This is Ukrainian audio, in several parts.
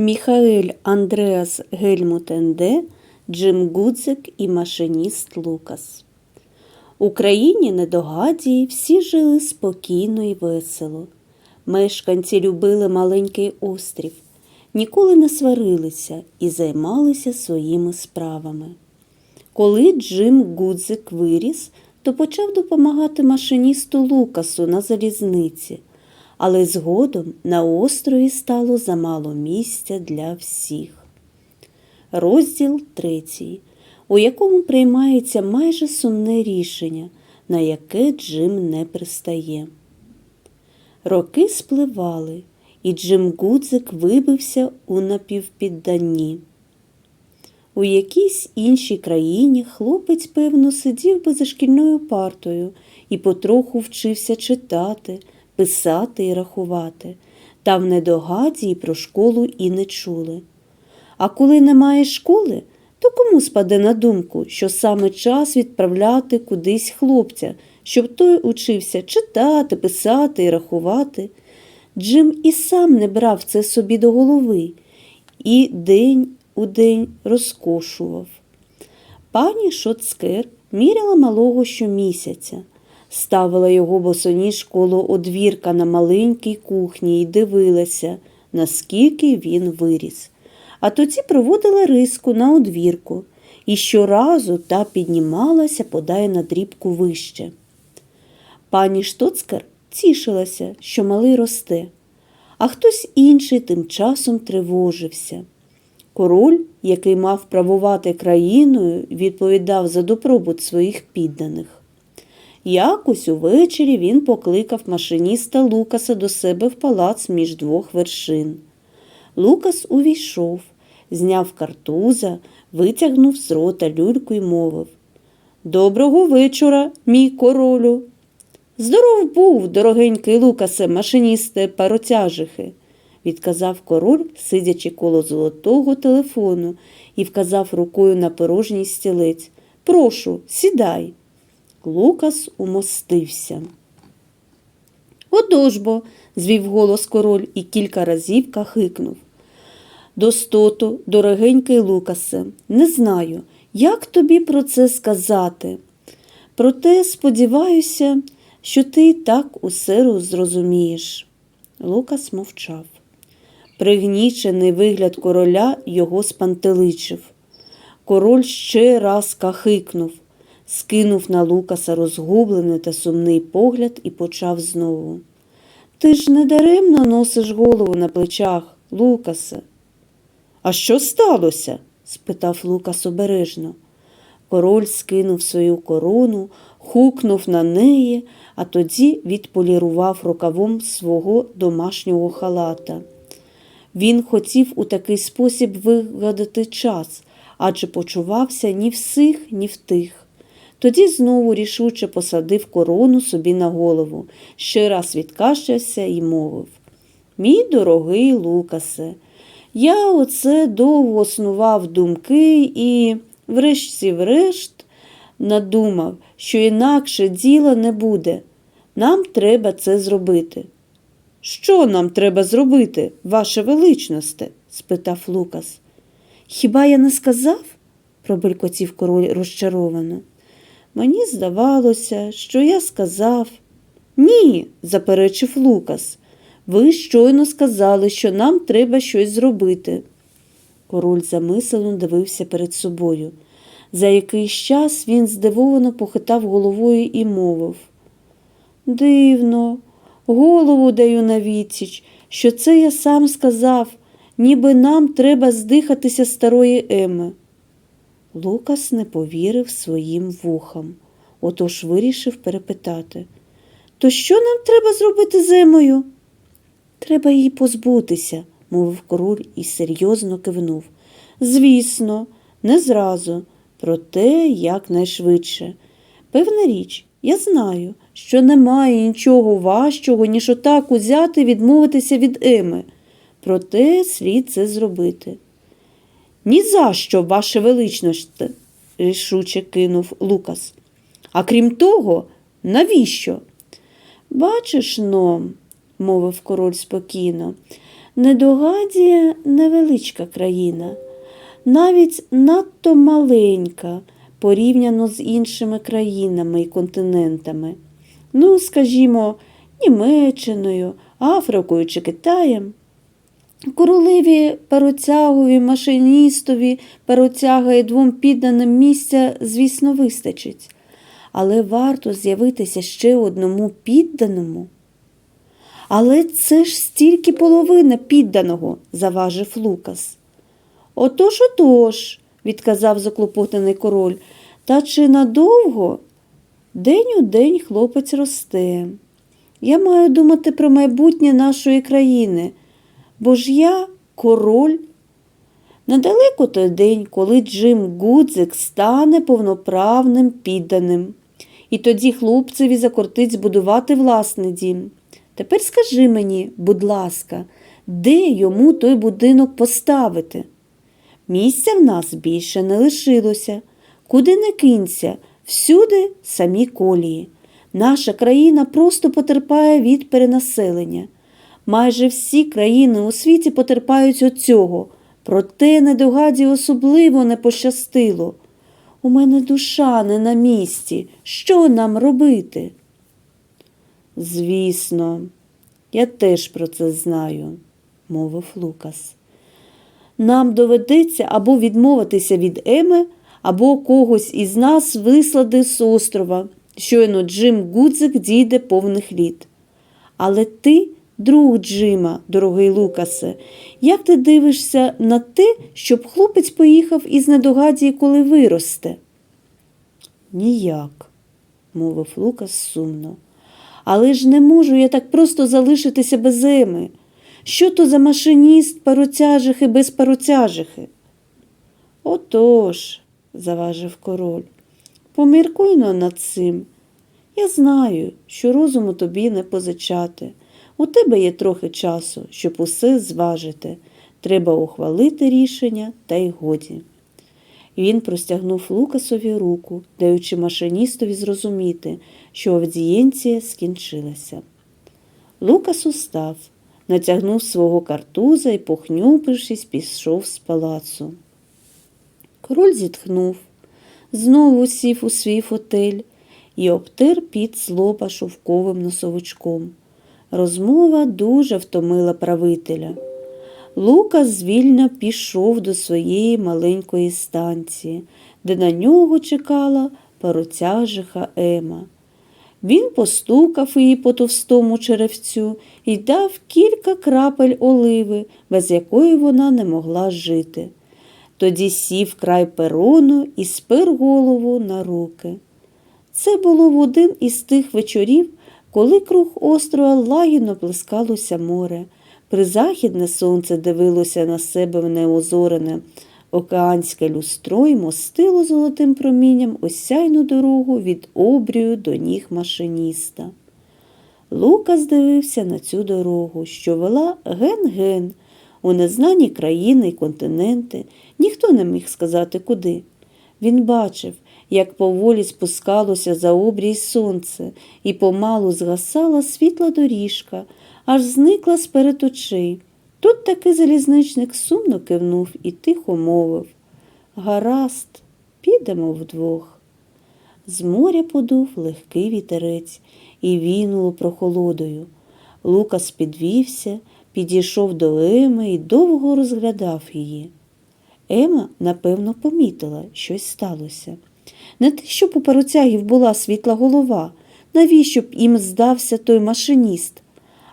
Міхаель Андреас Гельмут Енде, Джим Гудзик і машиніст Лукас. У країні недогадії всі жили спокійно і весело. Мешканці любили маленький острів, ніколи не сварилися і займалися своїми справами. Коли Джим Гудзик виріс, то почав допомагати машиністу Лукасу на залізниці, але згодом на острові стало замало місця для всіх. Розділ третій, у якому приймається майже сумне рішення, на яке Джим не пристає. Роки спливали, і Джим Гудзик вибився у напівпідданні. У якійсь іншій країні хлопець, певно, сидів би за шкільною партою і потроху вчився читати, писати і рахувати, та в недогаді й про школу і не чули. А коли немає школи, то кому спаде на думку, що саме час відправляти кудись хлопця, щоб той учився читати, писати і рахувати? Джим і сам не брав це собі до голови, і день у день розкошував. Пані Шоцкер міряла малого щомісяця, ставила його босоніж коло одвірка на маленькій кухні і дивилася, наскільки він виріс. А тоді проводила риску на одвірку, і щоразу та піднімалася подай на дрібку вище. Пані Штоцкер тішилася, що малий росте, а хтось інший тим часом тривожився. Король, який мав правувати країною, відповідав за добробут своїх підданих. Якось увечері він покликав машиніста Лукаса до себе в палац між двох вершин. Лукас увійшов, зняв картуза, витягнув з рота люльку й мовив Доброго вечора, мій королю. Здоров був, дорогенький Лукасе, машиністе паротяжихи, відказав король, сидячи коло золотого телефону, і вказав рукою на порожній стілець. Прошу, сідай. Лукас умостився. Отож бо, звів голос король і кілька разів кахикнув. Достото, дорогенький Лукасе, не знаю, як тобі про це сказати. Проте сподіваюся, що ти так усе зрозумієш. Лукас мовчав. Пригнічений вигляд короля його спантеличив. Король ще раз кахикнув, скинув на Лукаса розгублений та сумний погляд і почав знову. Ти ж не даремно носиш голову на плечах, Лукасе. А що сталося? спитав Лукас обережно. Король скинув свою корону, хукнув на неї, а тоді відполірував рукавом свого домашнього халата. Він хотів у такий спосіб вигадати час, адже почувався ні в сих, ні в тих. Тоді знову рішуче посадив корону собі на голову, ще раз відкашлявся і мовив Мій дорогий Лукасе, я оце довго снував думки і, врешті-врешт, надумав, що інакше діла не буде. Нам треба це зробити. Що нам треба зробити, ваше величносте? спитав Лукас. Хіба я не сказав? пробелькотів король розчаровано. Мені здавалося, що я сказав. Ні, заперечив Лукас. Ви щойно сказали, що нам треба щось зробити. Король замислено дивився перед собою. За якийсь час він здивовано похитав головою і мовив Дивно, голову даю на відсіч, що це я сам сказав, ніби нам треба здихатися старої Еми. Лукас не повірив своїм вухам, отож вирішив перепитати То що нам треба зробити з Емою? Треба її позбутися, мовив король і серйозно кивнув. Звісно, не зразу, проте якнайшвидше. Певна річ, я знаю, що немає нічого важчого, ніж отак узяти відмовитися від Еми. Проте слід це зробити. «Ні за що, ваше величність», – рішуче кинув Лукас. А крім того, навіщо? Бачиш но, мовив король спокійно, Недогадія невеличка країна, навіть надто маленька порівняно з іншими країнами і континентами. Ну, скажімо, Німеччиною, Африкою чи Китаєм. Королеві паротягові, машиністові, паротяга і двом підданим місця, звісно, вистачить. Але варто з'явитися ще одному підданому. Але це ж стільки половина підданого, заважив Лукас. Отож, отож, відказав заклопотаний король, та чи надовго? День у день хлопець росте. Я маю думати про майбутнє нашої країни, бо ж я король. Недалеко той день, коли Джим Гудзик стане повноправним підданим. І тоді хлопцеві закортить збудувати власний дім. Тепер скажи мені, будь ласка, де йому той будинок поставити? Місця в нас більше не лишилося. Куди не кинься, всюди самі колії. Наша країна просто потерпає від перенаселення. Майже всі країни у світі потерпають від цього, проте недогаді особливо не пощастило. У мене душа не на місці. Що нам робити? Звісно, я теж про це знаю, мовив Лукас. Нам доведеться або відмовитися від Еми, або когось із нас вислати з острова. Щойно Джим Гудзик дійде повних літ. Але ти, друг Джима, дорогий Лукасе, як ти дивишся на те, щоб хлопець поїхав із недогадії, коли виросте? Ніяк, мовив Лукас сумно. Але ж не можу я так просто залишитися без Еми. Що то за машиніст пароцяжихи без пароцяжихи? Отож, заважив король, поміркуйно над цим. Я знаю, що розуму тобі не позичати. У тебе є трохи часу, щоб усе зважити. Треба ухвалити рішення, та й годі. Він простягнув Лукасові руку, даючи машиністові зрозуміти, що аудієнція скінчилася. Лукас устав, натягнув свого картуза і, похнюпившись, пішов з палацу. Король зітхнув, знову сів у свій фотель і обтер під з лоба шовковим носовичком. Розмова дуже втомила правителя. Лукас звільно пішов до своєї маленької станції, де на нього чекала пароцяжиха Ема. Він постукав її по товстому черевцю і дав кілька крапель оливи, без якої вона не могла жити. Тоді сів край перону і спер голову на руки. Це було в один із тих вечорів, коли круг острова лагідно плескалося море. Призахідне сонце дивилося на себе в неозорене океанське люстро й мостило золотим промінням осяйну дорогу від обрію до ніг машиніста. Лукас дивився на цю дорогу, що вела ген-ген у незнані країни й континенти, ніхто не міг сказати куди. Він бачив, як поволі спускалося за обрій сонце, і помалу згасала світла доріжка, аж зникла з перед очей. Тут таки залізничник сумно кивнув і тихо мовив Гаразд, підемо вдвох. З моря подув легкий вітерець і війнуло прохолодою. Лукас підвівся, підійшов до Еми і довго розглядав її. Ема, напевно, помітила, щось сталося. Не те, щоб у пароцягів була світла голова, навіщо б їм здався той машиніст,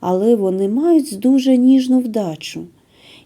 але вони мають дуже ніжну вдачу.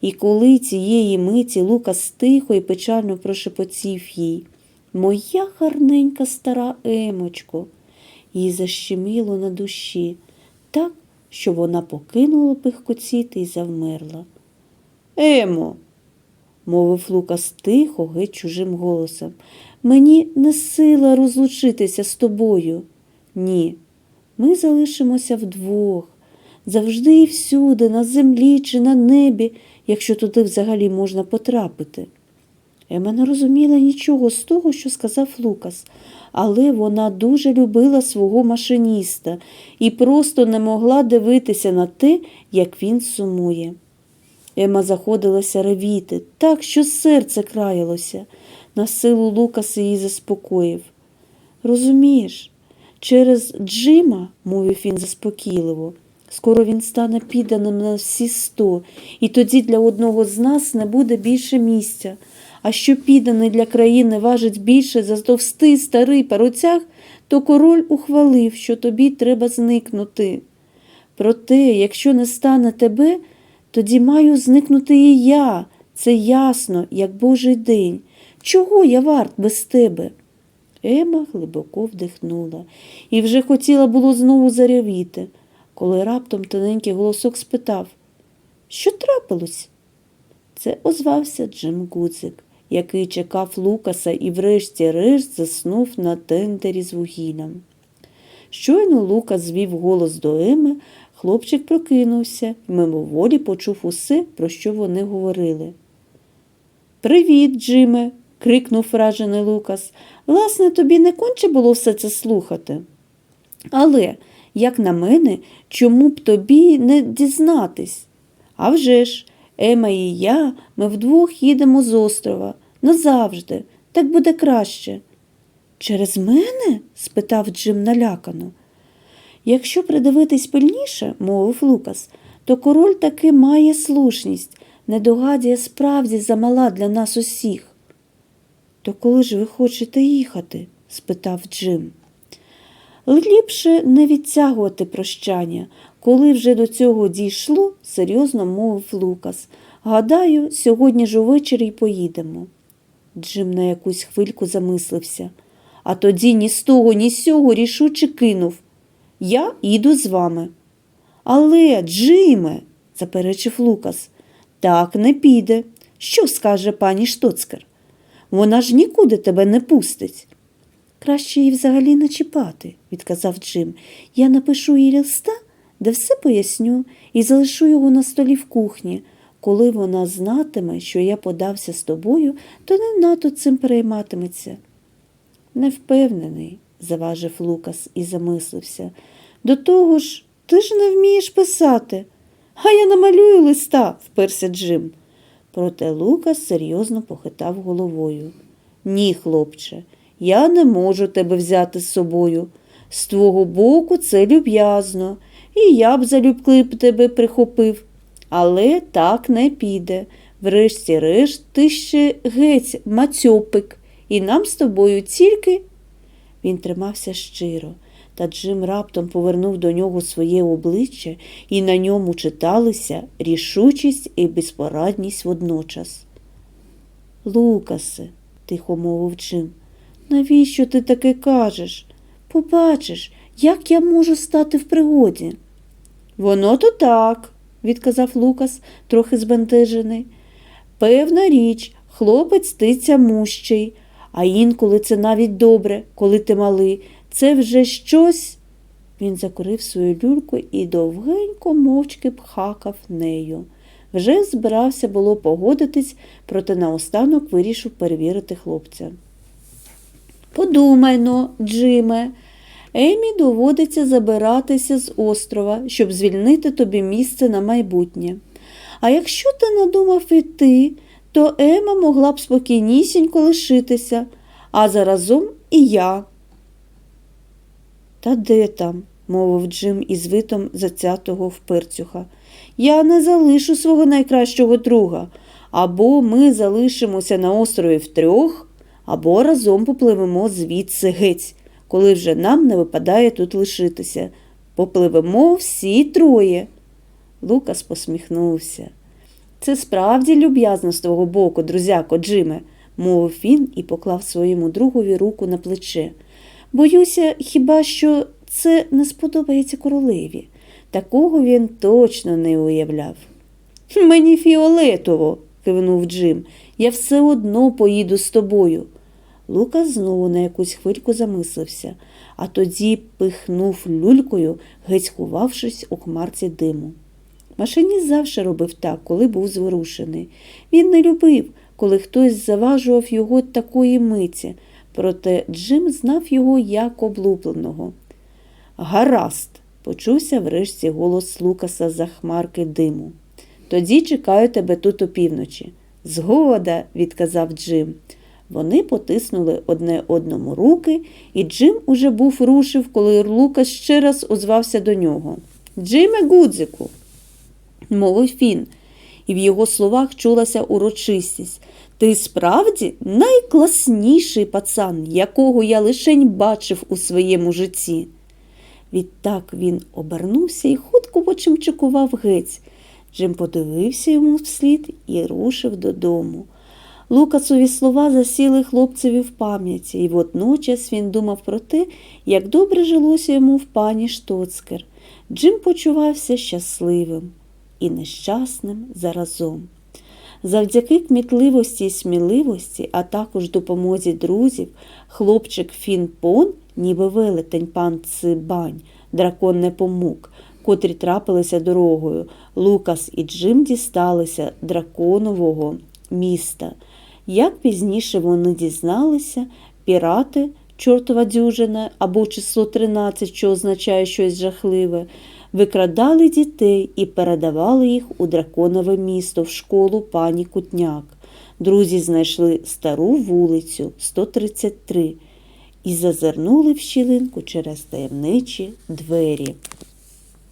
І коли цієї миті Лукас тихо і печально прошепотів їй Моя гарненька стара Емочко, їй защеміло на душі, так, що вона покинула пихкоціти і завмерла. Емо, мовив Лукас тихо, геть чужим голосом. Мені не сила розлучитися з тобою. Ні, ми залишимося вдвох, завжди і всюди, на землі чи на небі, якщо туди взагалі можна потрапити. Ема не розуміла нічого з того, що сказав Лукас, але вона дуже любила свого машиніста і просто не могла дивитися на те, як він сумує. Ема заходилася ревіти, так, що серце краялося. На силу Лукас її заспокоїв. Розумієш, через Джима, мовив він заспокійливо, скоро він стане підданим на всі сто, і тоді для одного з нас не буде більше місця. А що підданий для країни важить більше за товстий старий пароцяг, то король ухвалив, що тобі треба зникнути. Проте, якщо не стане тебе, тоді маю зникнути і я. Це ясно, як Божий день. Чого я варт без тебе? Ема глибоко вдихнула і вже хотіла було знову зарявіти, коли раптом тоненький голосок спитав, що трапилось? Це озвався Джим Гудзик, який чекав Лукаса і врешті-решт заснув на тендері з вугіллям. Щойно Лукас звів голос до Еми, хлопчик прокинувся і мимоволі почув усе, про що вони говорили. Привіт, Джиме. Крикнув вражений Лукас. Власне, тобі не конче було все це слухати. Але, як на мене, чому б тобі не дізнатись? А вже ж, Ема і я, ми вдвох їдемо з острова. Назавжди. Так буде краще. Через мене? спитав Джим налякано. Якщо придивитись пильніше, мовив Лукас, то король таки має слушність, недогадія справді замала для нас усіх. То коли ж ви хочете їхати? спитав Джим. Ліпше не відтягувати прощання. Коли вже до цього дійшло, серйозно мовив Лукас. Гадаю, сьогодні ж увечері й поїдемо. Джим на якусь хвильку замислився, а тоді ні з того, ні з сього рішуче кинув. Я їду з вами. Але, Джиме, заперечив Лукас, так не піде. Що скаже пані Штоцкер? Вона ж нікуди тебе не пустить. Краще її взагалі не чіпати, відказав Джим. Я напишу їй листа, де все поясню, і залишу його на столі в кухні. Коли вона знатиме, що я подався з тобою, то не надто цим перейматиметься. Не впевнений, заважив Лукас і замислився. До того ж, ти ж не вмієш писати. А я намалюю листа, вперся Джим. Проте Лукас серйозно похитав головою. Ні, хлопче, я не можу тебе взяти з собою. З твого боку це люб'язно, і я б залюбки б тебе прихопив. Але так не піде. Врешті-решт, ти ще геть мацьопик, і нам з тобою тільки. Він тримався щиро, та Джим раптом повернув до нього своє обличчя, і на ньому читалися рішучість і безпорадність водночас. Лукасе, тихо мовив Джим, навіщо ти таке кажеш? Побачиш, як я можу стати в пригоді. Воно то так, відказав Лукас, трохи збентежений. Певна річ, хлопець тиця мущий, а інколи це навіть добре, коли ти малий. Це вже щось. Він закурив свою люльку і довгенько мовчки пхакав нею. Вже збирався було погодитись, проте наостанок вирішив перевірити хлопця. Подумай но, Джиме, Емі доводиться забиратися з острова, щоб звільнити тобі місце на майбутнє. А якщо ти надумав іти, то Ема могла б спокійнісінько лишитися, а заразом і я. Та де там? мовив Джим із витом зацятого вперцюха. Я не залишу свого найкращого друга. Або ми залишимося на острові втрьох, або разом попливемо звідси геть, коли вже нам не випадає тут лишитися. Попливемо всі троє. Лукас посміхнувся. Це справді люб'язно з твого боку, друзяко, Джиме, мовив він і поклав своєму другові руку на плече. Боюся, хіба що це не сподобається королеві. Такого він точно не уявляв. Мені фіолетово, кивнув Джим. Я все одно поїду з тобою. Лукас знову на якусь хвильку замислився, а тоді пихнув люлькою, геть ховавшись у хмарці диму. Машиніст завжди робив так, коли був зворушений. Він не любив, коли хтось заважував його такої миті, проте Джим знав його як облупленого. Гаразд, почувся врешті голос Лукаса за хмарки диму. Тоді чекаю тебе тут опівночі. Згода, відказав Джим. Вони потиснули одне одному руки, і Джим уже був рушив, коли Лукас ще раз озвався до нього. Джиме Гудзику, мовив він, і в його словах чулася урочистість. Ти справді найкласніший пацан, якого я лишень бачив у своєму житті. Відтак він обернувся і хутко почимчикував геть. Джим подивився йому вслід і рушив додому. Лукасові слова засіли хлопцеві в пам'яті, і водночас він думав про те, як добре жилося йому в пані Штоцкер. Джим почувався щасливим і нещасним заразом. Завдяки кмітливості і сміливості, а також допомозі друзів, хлопчик Фін Пон, ніби велетень пан Цибань, дракон Непомук, котрі трапилися дорогою, Лукас і Джим дісталися драконового міста. Як пізніше вони дізналися, пірати, чортова дюжина або число 13, що означає щось жахливе, викрадали дітей і передавали їх у драконове місто в школу пані Кутняк. Друзі знайшли стару вулицю 133 і зазирнули в щілинку через таємничі двері.